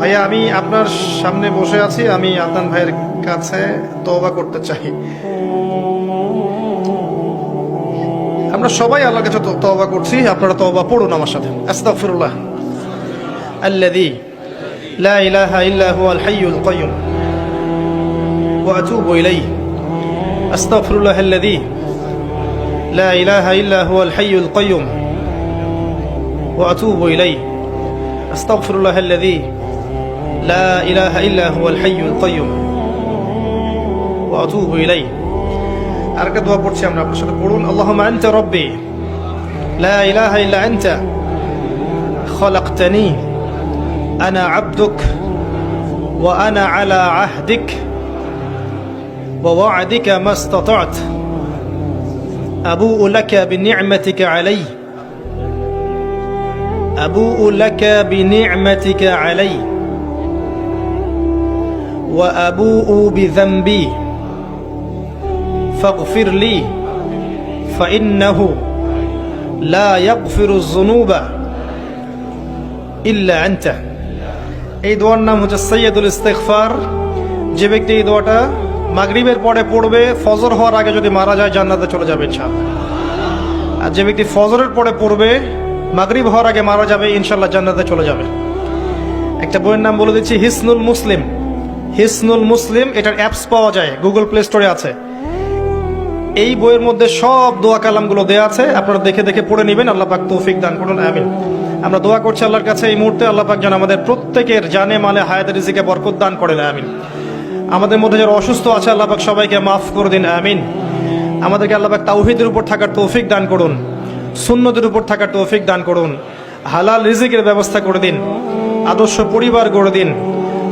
ভাইয়া, আমি আপনার সামনে বসে আছি, আমি আদনান ভাইয়ের কাছে তওবা করতে চাই। আমরা সবাই আল্লাহর কাছে তো- তওবা করছি, আপনারা তওবা পড়ুন আমার সাথে। আস্তাগফিরুল্লাহ। আল্লাযী লা ইলাহা ইল্লা হুয়াল হাইয়ুল কাইয়্যুম ওয়া আতুবু ইলাইহি। আস্তাগফিরুল্লাহ আল্লাযী লা ইলাহা ইল্লা হুয়াল হাইয়ুল কাইয়্যুম ওয়া আতুবু ইলাইহি। আস্তাগফিরুল্লাহ আল্লাযী لا إله إلا هو الحي القيوم وأتوب إليه আরেকটা দোয়া পড়ছি আমরা আপনার সাথে পড়ুন اللهم أنت ربي لا إله إلا أنت خلقتني أنا عبدك وأنا على عهدك ووعدك ما استطعت أبوء لك بنعمتك علي أبوء لك بنعمتك علي وأبوء بذنبي فاغفر لي فإنه لا يغفر الذنوب إلا أنت এই দোয়ার নাম হচ্ছে সৈয়দুল ইস্তেগফার যে ব্যক্তি এই দোয়াটা মাগরিবের পরে পড়বে ফজর হওয়ার আগে যদি মারা যায় জান্নাতে চলে যাবে ইনশাআল্লাহ আর যে ব্যক্তি ফজরের পরে পড়বে মাগরিব হওয়ার আগে মারা যাবে ইনশাল্লাহ জান্নাতে চলে যাবে একটা বইয়ের নাম বলে দিচ্ছি হিসনুল মুসলিম হিসনুল মুসলিম, এটার অ্যাপস পাওয়া যায় গুগল প্লে স্টোরে আছে। এই বইয়ের মধ্যে সব দোয়া কালামগুলো দেওয়া আছে, আপনারা দেখে দেখে পড়ে নেবেন, আল্লাহ পাক তৌফিক দান করুন, আমিন। আমরা দোয়া করছি আল্লাহর কাছে এই মুহূর্তে, আল্লাহ পাক যেন আমাদের প্রত্যেকের জানে মালে হায়াত রিজিকে বরকত দান করেন, আমিন। আমাদের মধ্যে যারা অসুস্থ আছে, আল্লাহ পাক সবাইকে মাফ করে দিন, আমিন। আমাদেরকে আল্লাহ পাক তাওহিদের উপর থাকার তৌফিক দান করুন, সুন্নতের উপর থাকার তৌফিক দান করুন, হালাল রিজিকের ব্যবস্থা করে দিন, আদর্শ পরিবার গড়ে দিন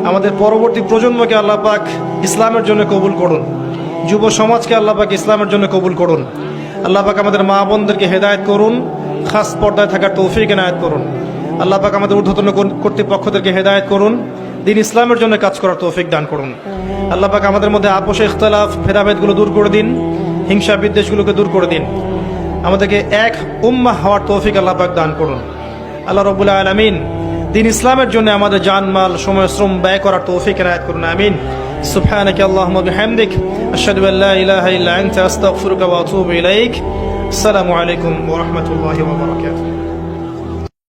আমাদের পরবর্তী প্রজন্মকে আল্লাহ পাক ইসলামের জন্য কবুল করুন। যুব সমাজকে আল্লাহ পাক ইসলামের জন্য কবুল করুন। আল্লাহ পাক আমাদের মা বোনদেরকে হেদায়ত করুন, খাস পর্দায় থাকার তৌফিক এনায়েত করুন। আল্লাহ পাক আমাদের ঊর্ধ্বতন কর্তৃপক্ষদেরকে হেদায়েত করুন, দিন ইসলামের জন্য কাজ করার তৌফিক দান করুন। আল্লাহ পাক আমাদের মধ্যে আপোষে, ইখতলাফ, ভেদাভেদগুলো দূর করে দিন, হিংসা, বিদ্বেষগুলোকে দূর করে দিন। আমাদেরকে এক উম্মাহ হওয়ার তৌফিক আল্লাহ পাক দান করুন। আল্লাহ রবুল্লা আলমিন দিন ইসলামের জন্য আমাদের জানমাল সময় শ্রম ব্যয় করার তৌফিক এনায়েত করুন আমিন سبحانك اللهم وبحمدك أشهد أن لا إله إلا أنت أستغفرك وأتوب إليك السلام عليكم ورحمة الله وبركاته